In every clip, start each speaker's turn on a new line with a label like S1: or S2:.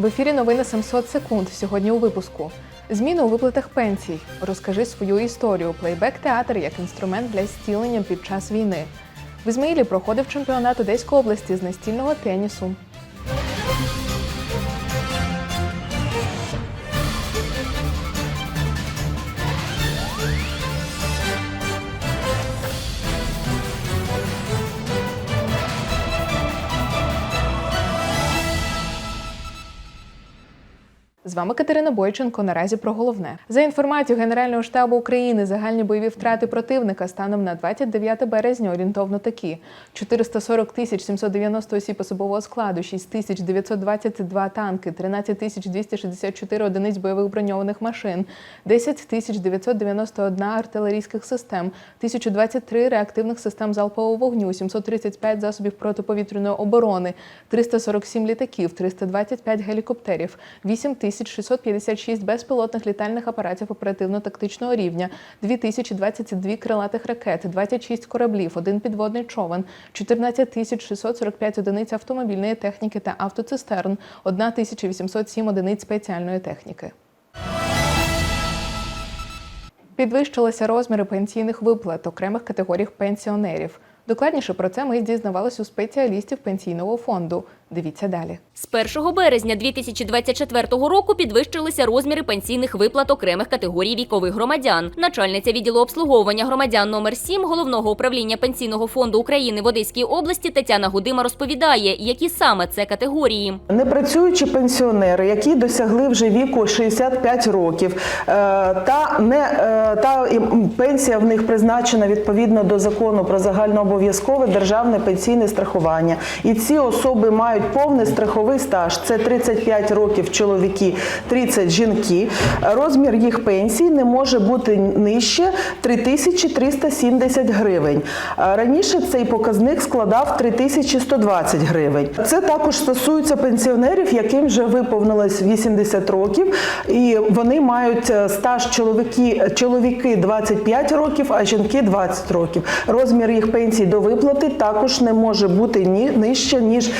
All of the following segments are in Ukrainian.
S1: В ефірі новини 700 секунд. Сьогодні у випуску. Зміни у виплатах пенсій. Розкажи свою історію. Плейбек театр як інструмент для зцілення під час війни. В Ізмаїлі проходив чемпіонат Одеської області з настільного тенісу. З вами Катерина Бойченко. Наразі про головне за інформацією Генерального штабу України. Загальні бойові втрати противника станом на 29 березня орієнтовно такі: 440 тисяч 790 осіб особового складу, 6 тисяч 922 танки, 13 тисяч 264 одиниць бойових броньованих машин, 10 тисяч 991 артилерійських систем, 1023 реактивних систем залпового вогню, 735 засобів протиповітряної оборони, 347 літаків, 325 гелікоптерів, 8 тисяч 656 безпілотних літальних апаратів оперативно-тактичного рівня, 2022 крилатих ракет, 26 кораблів, один підводний човен, 14 тисяч 645 одиниць автомобільної техніки та автоцистерн, 1807 одиниць спеціальної техніки. Підвищилися розміри пенсійних виплат окремих категорій пенсіонерів. Докладніше про це ми дізнавалися у спеціалістів пенсійного фонду. Дивіться далі.
S2: З 1 березня 2024 року підвищилися розміри пенсійних виплат окремих категорій вікових громадян. Начальниця відділу обслуговування громадян номер 7 головного управління пенсійного фонду України в Одеській області Тетяна Гудима розповідає, які саме це категорії.
S3: Непрацюючі пенсіонери, які досягли вже віку 65 років, е, та не е, та пенсія в них призначена відповідно до закону про загальнообов'язкове державне пенсійне страхування. І ці особи мають повний страховий стаж. Це 35 років чоловіки, 30 жінки. Розмір їх пенсії не може бути нижче 3370 гривень. Раніше цей показник складав 3120 гривень. Це також стосується пенсіонерів, яким вже виповнилось 80 років, і вони мають е, стаж чоловіки, чоловіки 25 років, а жінки 20 років. Розмір їх пенсії до виплати також не може бути нижче ніж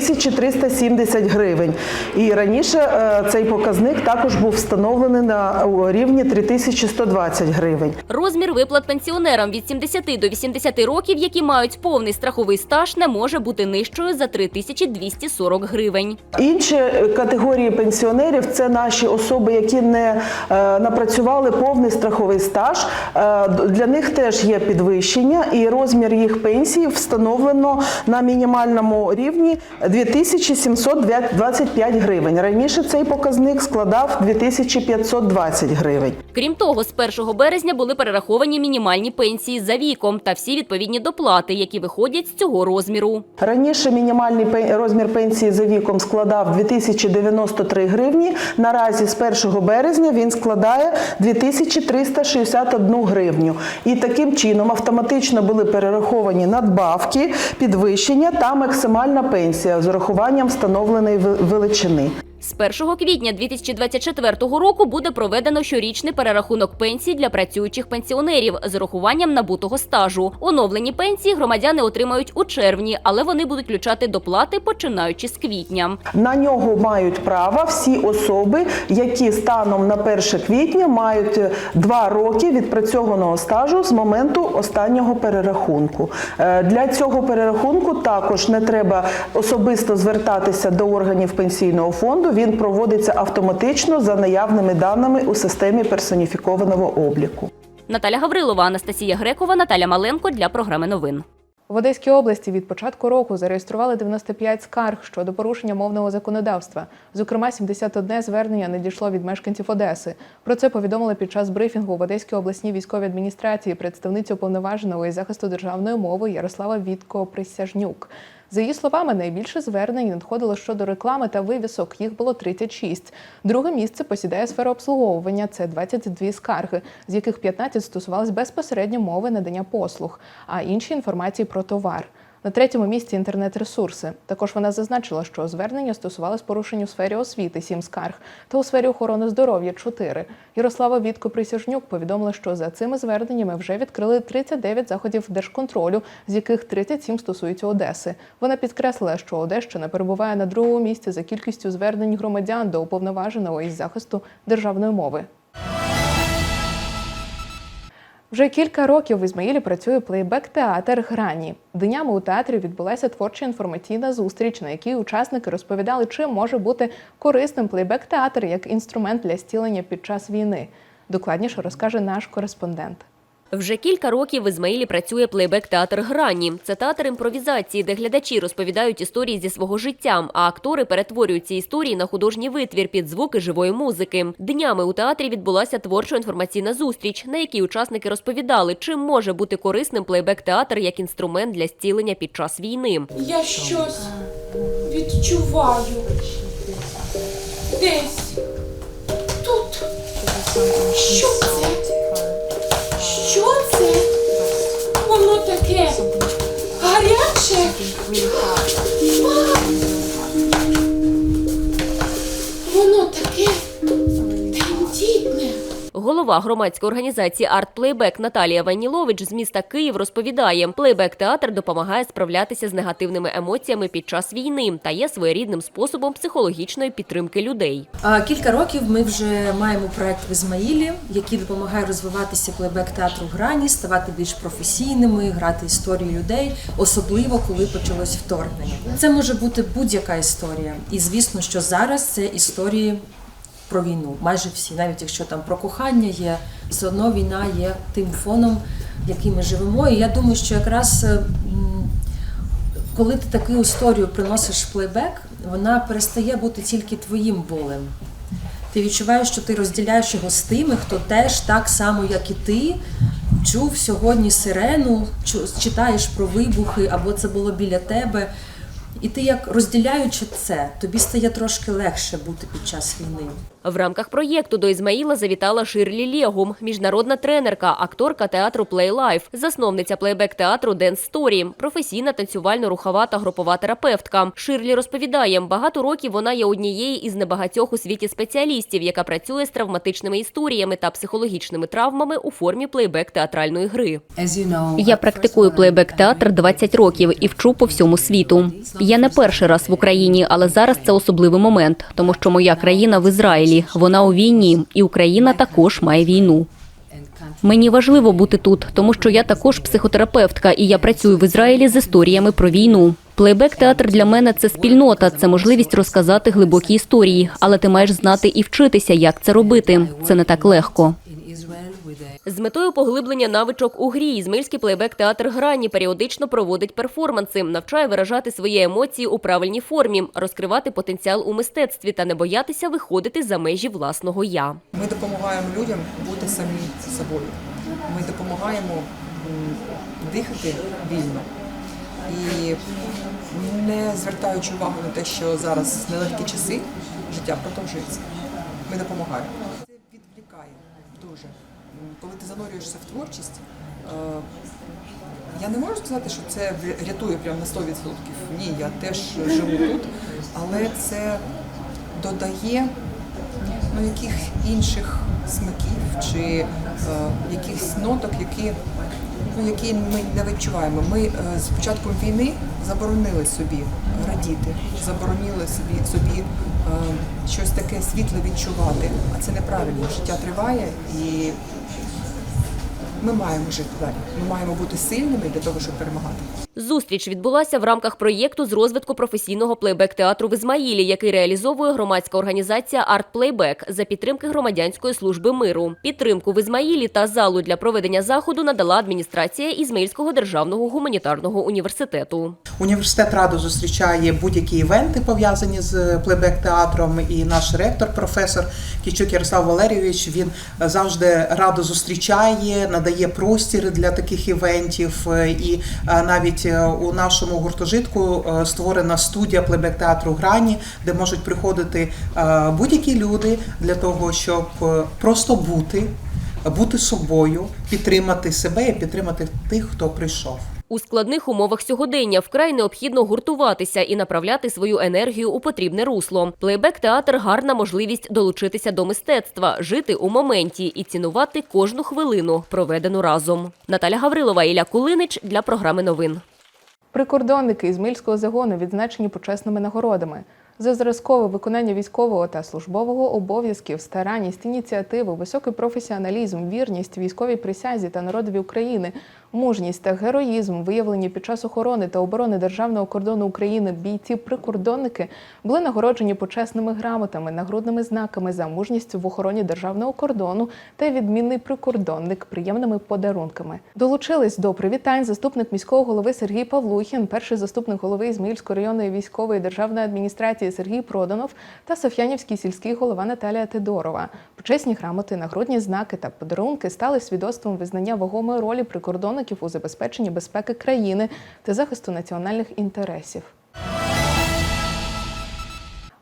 S3: 3370 гривень. І раніше е, цей показник також був встановлений на рівні 3120 гривень.
S2: Розмір виплат пенсіонерам від 70 до 80 років, які мають повний страховий стаж, не може бути нижчою за 3240 гривень.
S3: Інші категорії пенсіонерів це наші особи, які не е, напрацювали повний страховий стаж. Е, для них теж є підвищення, і розмір їх пенсії встановлено на мінімальному рівні 2725 гривень. Раніше цей показник складав 2520 гривень.
S2: Крім того, з 1 березня були перераховані мінімальні пенсії за віком та всі відповідні доплати, які виходять з цього розміру.
S3: Раніше мінімальний розмір пенсії за віком складав 2093 гривні. Наразі з 1 березня він складає 2361 гривню. І таким чином автоматично були перераховані надбавки, підвищення та максимальна пенсія з урахуванням встановленої величини.
S2: З 1 квітня 2024 року буде проведено щорічний перерахунок пенсій для працюючих пенсіонерів з урахуванням набутого стажу. Оновлені пенсії громадяни отримають у червні, але вони будуть включати доплати починаючи з квітня.
S3: На нього мають право всі особи, які станом на 1 квітня мають е, два роки відпрацьованого стажу з моменту останнього перерахунку. Е, Для цього перерахунку також не треба особисто звертатися до органів пенсійного фонду. Він проводиться автоматично за наявними даними у системі персоніфікованого обліку.
S2: Наталя Гаврилова, Анастасія Грекова, Наталя Маленко для програми новин.
S1: В Одеській області від початку року зареєстрували 95 скарг щодо порушення мовного законодавства. Зокрема, 71 звернення надійшло від мешканців Одеси. Про це повідомили під час брифінгу в Одеській обласній військовій адміністрації представниця уповноваженого із захисту державної мови Ярослава Вітко Присяжнюк. За її словами, найбільше звернень надходило щодо реклами та вивісок. Їх було 36. Друге місце посідає сфера обслуговування. Це 22 скарги, з яких 15 стосувались безпосередньо мови надання послуг, а інші інформації про товар. На третьому місці інтернет-ресурси. Також вона зазначила, що звернення стосувалось порушень у сфері освіти 7 скарг та у сфері охорони здоров'я 4. Ярослава Вітко Присяжнюк повідомила, що за цими зверненнями вже відкрили 39 заходів держконтролю, з яких 37 стосуються Одеси. Вона підкреслила, що Одещина перебуває на другому місці за кількістю звернень громадян до уповноваженого із захисту державної мови. Вже кілька років в Ізмаїлі працює плейбек-театр Грані. Днями у театрі відбулася творча інформаційна зустріч, на якій учасники розповідали, чим може бути корисним плейбек-театр як інструмент для стілення під час війни. Докладніше розкаже наш кореспондент.
S2: Вже кілька років в Ізмаїлі працює плейбек-театр Грані. Це театр імпровізації, де глядачі розповідають історії зі свого життя, а актори перетворюють ці історії на художній витвір під звуки живої музики. Днями у театрі відбулася творчо-інформаційна зустріч, на якій учасники розповідали, чим може бути корисним плейбек-театр як інструмент для стілення під час війни.
S4: Я щось відчуваю. Десь. Тут. Що це? Що це? Воно таке гаряче. Воно
S2: Голова громадської організації Арт Плейбек Наталія Ванілович з міста Київ розповідає, плейбек театр допомагає справлятися з негативними емоціями під час війни та є своєрідним способом психологічної підтримки людей.
S5: Кілька років ми вже маємо проект в Ізмаїлі, який допомагає розвиватися плейбек театру грані, ставати більш професійними, грати історії людей, особливо коли почалось вторгнення. Це може бути будь-яка історія, і звісно, що зараз це історії про війну. Майже всі, навіть якщо там про кохання є, все одно війна є тим фоном, який ми живемо. І я думаю, що якраз. е, коли ти таку історію приносиш в плейбек, вона перестає бути тільки твоїм болем. Ти відчуваєш, що ти розділяєш його з тими, хто теж так само, як і ти, чув сьогодні сирену, читаєш про вибухи, або це було біля тебе. І ти, як розділяючи це, тобі стає трошки легше бути під час війни.
S2: В рамках проєкту до Ізмаїла завітала Ширлі Лєгум, міжнародна тренерка, акторка театру Play Life, засновниця плейбек театру Dance Story, професійна танцювально-рухова та групова терапевтка. Ширлі розповідає, багато років вона є однією із небагатьох у світі спеціалістів, яка працює з травматичними історіями та психологічними травмами у формі плейбек театральної гри. Я практикую плейбек театр 20 років і вчу по всьому світу. Я не перший раз в Україні, але зараз це особливий момент, тому що моя країна в Ізраїлі. Вона у війні, і Україна також має війну. Мені важливо бути тут, тому що я також психотерапевтка, і я працюю в Ізраїлі з історіями про війну. Плейбек театр для мене це спільнота, це можливість розказати глибокі історії, але ти маєш знати і вчитися, як це робити. Це не так легко. З метою поглиблення навичок у грі Ізмаїльський плейбек театр грані періодично проводить перформанси, навчає виражати свої емоції у правильній формі, розкривати потенціал у мистецтві та не боятися виходити за межі власного я.
S6: Ми допомагаємо людям бути самі собою. Ми допомагаємо дихати вільно і не звертаючи увагу на те, що зараз нелегкі часи, життя продовжується. Ми допомагаємо. Це відвлікає дуже. Коли ти занурюєшся в творчість, е, я не можу сказати, що це рятує прямо на 100%. Ні, я теж живу тут, але це додає ну, яких інших смаків чи е, якихось ноток, які, ну, які ми не відчуваємо. Ми е, з початком війни заборонили собі радіти, заборонили собі, собі е, щось таке світле відчувати. А це неправильно. Життя триває і ми маємо жити далі. Ми маємо бути сильними для того, щоб перемагати.
S2: Зустріч відбулася в рамках проєкту з розвитку професійного плейбек театру в Ізмаїлі, який реалізовує громадська організація Арт Плейбек за підтримки громадянської служби миру. Підтримку в Ізмаїлі та залу для проведення заходу надала адміністрація Ізмаїльського державного гуманітарного університету.
S7: Університет радо зустрічає будь-які івенти пов'язані з плейбек театром. І наш ректор, професор Кічук Ярослав Валерійович, він завжди радо зустрічає, надає простір для таких івентів. І е, навіть е, у нашому гуртожитку е, створена студія плебек-театру Грані, де можуть приходити е, будь-які люди для того, щоб е, просто бути, бути собою, підтримати себе і підтримати тих, хто прийшов.
S2: У складних умовах сьогодення вкрай необхідно гуртуватися і направляти свою енергію у потрібне русло. Плейбек-театр гарна можливість долучитися до мистецтва, жити у моменті і цінувати кожну хвилину, проведену разом. Наталя Гаврилова, Ілля Кулинич для програми новин.
S1: Прикордонники Ізмаїльського загону відзначені почесними нагородами за зразкове виконання військового та службового обов'язків, старанність, ініціативу, високий професіоналізм, вірність військовій присязі та народові України, мужність та героїзм, виявлені під час охорони та оборони державного кордону України бійці-прикордонники були нагороджені почесними грамотами, нагрудними знаками за мужність в охороні державного кордону та відмінний прикордонник приємними подарунками. Долучились до привітань заступник міського голови Сергій Павлухін, перший заступник голови Ізмаїльської районної військової державної адміністрації Сергій Проданов та Соф'янівський сільський голова Наталія Тедорова. Почесні грамоти, нагрудні знаки та подарунки стали свідоцтвом визнання вагомої ролі прикордонників у забезпеченні безпеки країни та захисту національних інтересів.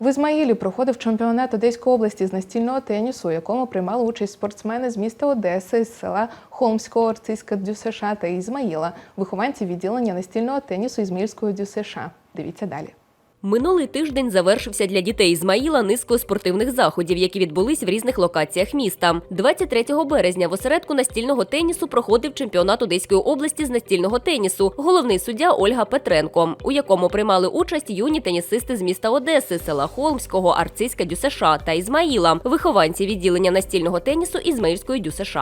S1: В Ізмаїлі проходив чемпіонат Одеської області з настільного тенісу, у якому приймали участь спортсмени з міста Одеси, з села Холмського, Арцизька Дюсеша та Ізмаїла, вихованці відділення настільного тенісу Ізмаїльського Дюсеша. Дивіться далі.
S2: Минулий тиждень завершився для дітей Ізмаїла низкою спортивних заходів, які відбулись в різних локаціях міста. 23 березня в осередку настільного тенісу проходив чемпіонат Одеської області з настільного тенісу. Головний суддя Ольга Петренко, у якому приймали участь юні тенісисти з міста Одеси, села Холмського, Арцизька ДЮСШ та Ізмаїла, вихованці відділення настільного тенісу Ізмаїльської ДЮСШ.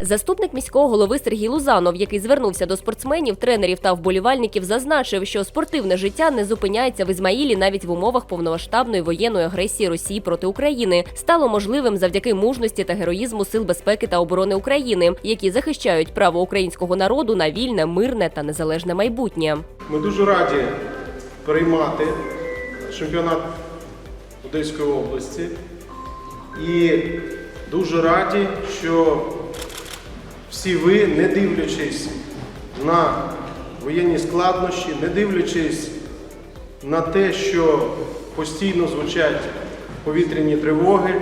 S2: Заступник міського голови Сергій Лузанов, який звернувся до спортсменів, тренерів та вболівальників, зазначив, що спортивне життя не зупиняється в Ізмаїлі навіть в умовах повномасштабної воєнної агресії Росії проти України. Стало можливим завдяки мужності та героїзму сил безпеки та оборони України, які захищають право українського народу на вільне, мирне та незалежне майбутнє.
S8: Ми дуже раді приймати чемпіонат Одеської області і дуже раді, що всі ви, не дивлячись на воєнні складнощі, не дивлячись на те, що постійно звучать повітряні тривоги,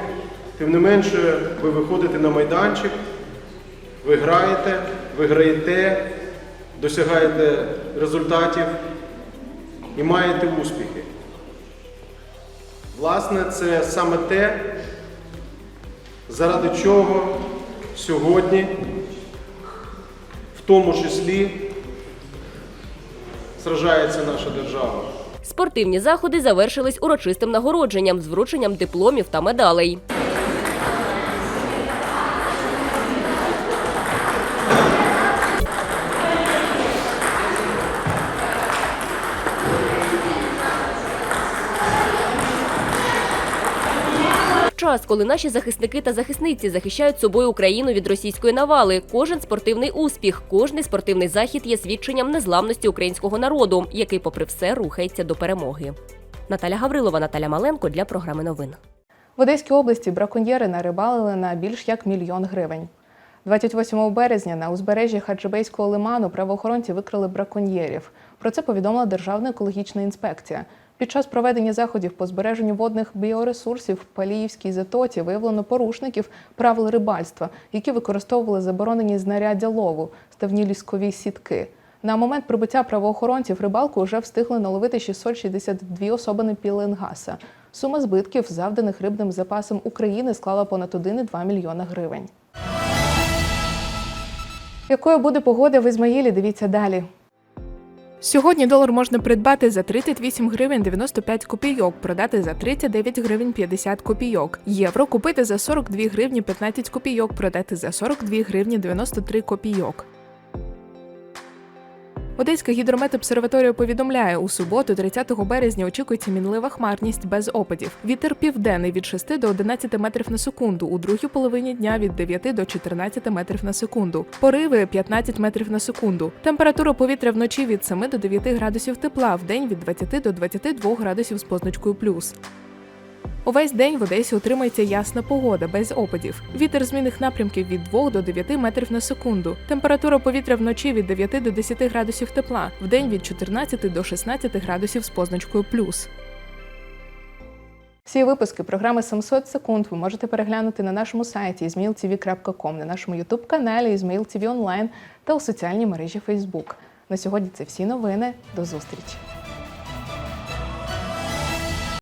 S8: тим не менше ви виходите на майданчик, ви граєте, ви граєте, досягаєте результатів і маєте успіхи. Власне, це саме те, заради чого сьогодні, тому числі, сражається наша держава.
S2: Спортивні заходи завершились урочистим нагородженням з врученням дипломів та медалей. Час, коли наші захисники та захисниці захищають собою Україну від російської навали, кожен спортивний успіх, кожний спортивний захід є свідченням незламності українського народу, який, попри все, рухається до перемоги. Наталя Гаврилова, Наталя Маленко для програми новин.
S1: В Одеській області браконьєри нарибалили на більш як мільйон гривень. 28 березня на узбережжі Хаджибейського лиману правоохоронці викрили браконьєрів. Про це повідомила Державна екологічна інспекція. Під час проведення заходів по збереженню водних біоресурсів в Паліївській затоці виявлено порушників правил рибальства, які використовували заборонені знаряддя лову, ставні ліскові сітки. На момент прибуття правоохоронців рибалку вже встигли наловити 662 особини піленгаса. Сума збитків, завданих рибним запасом України, склала понад 1,2 мільйона гривень. Якою буде погода в Ізмаїлі? Дивіться далі. Сьогодні долар можна придбати за 38 гривень 95 копійок, продати за 39 гривень 50 копійок. Євро купити за 42 гривні 15 копійок, продати за 42 гривні 93 копійок. Одеська гідрометобсерваторія повідомляє, у суботу, 30 березня, очікується мінлива хмарність без опадів. Вітер південний від 6 до 11 метрів на секунду, у другій половині дня від 9 до 14 метрів на секунду. Пориви 15 метрів на секунду. Температура повітря вночі від 7 до 9 градусів тепла, вдень від 20 до 22 градусів з позначкою плюс. Увесь день в Одесі утримається ясна погода без опадів. Вітер змінних напрямків від 2 до 9 метрів на секунду. Температура повітря вночі від 9 до 10 градусів тепла, вдень від 14 до 16 градусів з позначкою плюс. Всі випуски програми 700 секунд ви можете переглянути на нашому сайті izmailtv.com, на нашому youtube каналі Izmail TV Online та у соціальній мережі Facebook. На сьогодні це всі новини. До зустрічі!